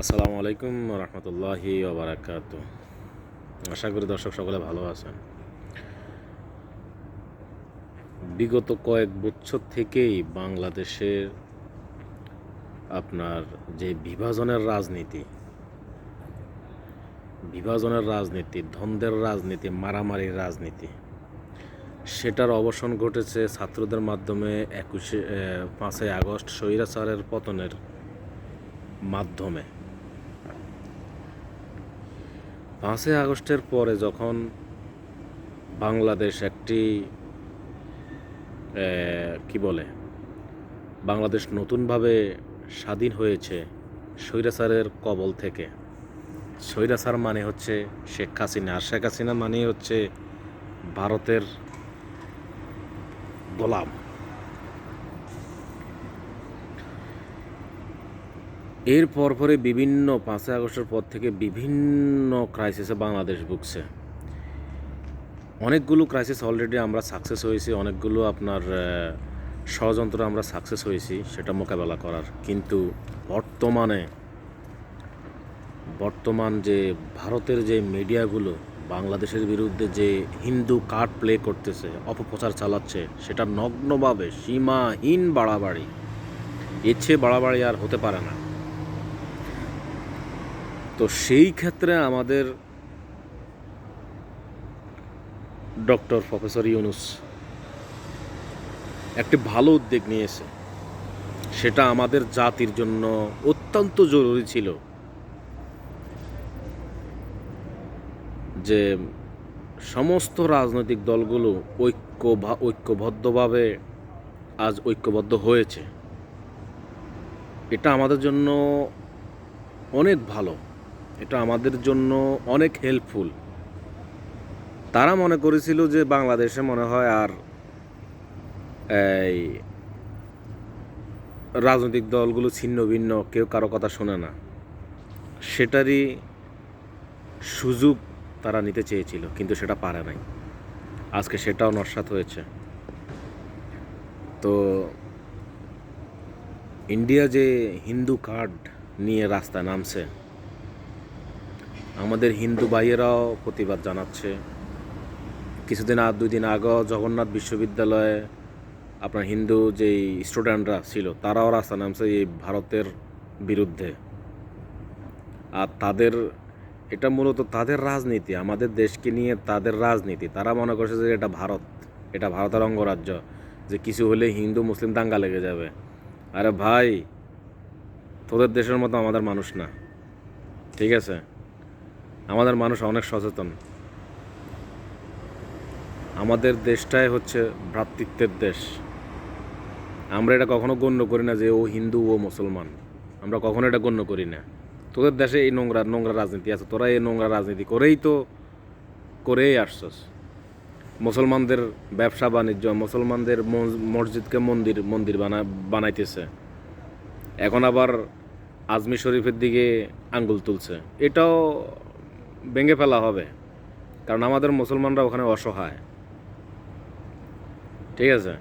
আসসালামু আলাইকুম রহমতুল্লাহি ওবরাকাত আশা করি দর্শক সকলে ভালো আছেন। বিগত কয়েক বছর থেকেই বাংলাদেশের আপনার যে বিভাজনের রাজনীতি বিভাজনের রাজনীতি, দ্বন্দ্বের রাজনীতি, মারামারির রাজনীতি, সেটার অবসান ঘটেছে ছাত্রদের মাধ্যমে একুশে পাঁচই আগস্ট স্বৈরাচারের পতনের মাধ্যমে। পাঁচই আগস্টের পরে যখন বাংলাদেশ একটি কি বলে, বাংলাদেশ নতুনভাবে স্বাধীন হয়েছে স্বৈরাচারের কবল থেকে। স্বৈরাচার মানে হচ্ছে শেখ হাসিনা। আর শেখ হাসিনা মানে হচ্ছে ভারতের গোলাম। এর পরপরে বিভিন্ন পাঁচই আগস্টের পর থেকে বিভিন্ন ক্রাইসিসে বাংলাদেশ ভুগছে। অনেকগুলো ক্রাইসিস অলরেডি আমরা সাকসেস হয়েছি, অনেকগুলো আপনার ষড়যন্ত্র আমরা সাকসেস হয়েছি সেটা মোকাবেলা করার। কিন্তু বর্তমানে, বর্তমান যে ভারতের যে মিডিয়াগুলো, বাংলাদেশের বিরুদ্ধে যে হিন্দু কার্ড প্লে করতেছে, অপপ্রচার চালাচ্ছে, সেটা নগ্নভাবে সীমাহীন বাড়াবাড়ি। চেয়ে বাড়াবাড়ি আর হতে পারে না। তো সেই ক্ষেত্রে আমাদের ডক্টর প্রফেসর ইউনুস একটি ভালো উদ্যোগ নিয়েছে। সেটা আমাদের জাতির জন্য অত্যন্ত জরুরি ছিল যে সমস্ত রাজনৈতিক দলগুলো ঐক্য ঐক্যবদ্ধভাবে আজ ঐক্যবদ্ধ হয়েছে। এটা আমাদের জন্য অনেক ভালো। এটা আমাদের জন্য অনেক হেল্পফুল তারা মনে করেছিল যে বাংলাদেশে মনে হয় আর এই রাজনৈতিক দলগুলো ছিন্ন ভিন্ন, কেউ কারও কথা শোনে না। সেটারই সুযোগ তারা নিতে চেয়েছিল, কিন্তু সেটা পারে নাই। আজকে সেটাও নস্বাত হয়েছে। তো ইন্ডিয়া যে হিন্দু কার্ড নিয়ে রাস্তায় নামছে আমাদের হিন্দু ভাইয়েরাও প্রতিবাদ জানাচ্ছে। কিছুদিন আর দুই দিন আগেও জগন্নাথ বিশ্ববিদ্যালয়ে আপনার হিন্দু যেই স্টুডেন্টরা ছিল, তারাও রাস্তা নামছে এই ভারতের বিরুদ্ধে। আর তাদের, এটা মূলত তাদের রাজনীতি, আমাদের দেশকে নিয়ে তাদের রাজনীতি। তারা মনে করছে যে এটা ভারত, এটা ভারতের অঙ্গরাজ্য, যে কিছু হলে হিন্দু, মুসলিম দাঙ্গা লেগে যাবে। আরে ভাই, তোদের দেশের মতো আমাদের মানুষ না। ঠিক আছে? আমাদের মানুষ অনেক সচেতন। আমাদের দেশটাই হচ্ছে ভ্রাতৃত্বের দেশ। আমরা এটা কখনো গণ্য করি না যে ও হিন্দু, ও মুসলমান। আমরা কখনো এটা গণ্য করি না। তোদের দেশে এই নোংরা নোংরা রাজনীতি আছে। তোরা এই নোংরা রাজনীতি করেই তো, করেই আসছস। মুসলমানদের ব্যবসা বাণিজ্য, মুসলমানদের মসজিদকে মন্দির মন্দির বানা বানাইতেছে। এখন আবার আজমি শরীফের দিকে আঙ্গুল তুলছে। এটাও ভেঙে ফেলা হবে। কারণ আমাদের মুসলমানরা ওখানে অসহায়। ঠিক আছে?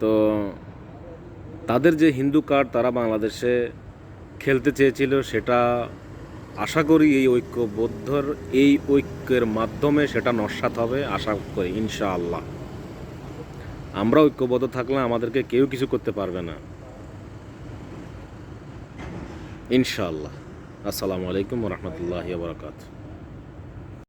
তো তাদের যে হিন্দু কার্ড তারা বাংলাদেশে খেলতে চেয়েছিল, সেটা আশা করি এই ঐক্যবদ্ধর, এই ঐক্যের মাধ্যমে সেটা নস্বাত হবে, আশা করি, ইনশাআল্লাহ। আমরা ঐক্যবদ্ধ থাকলে আমাদেরকে কেউ কিছু করতে পারবে না। ইনশাআল্লাহ। আসসালামু আলাইকুম রহমতুল্লাহ বরকাত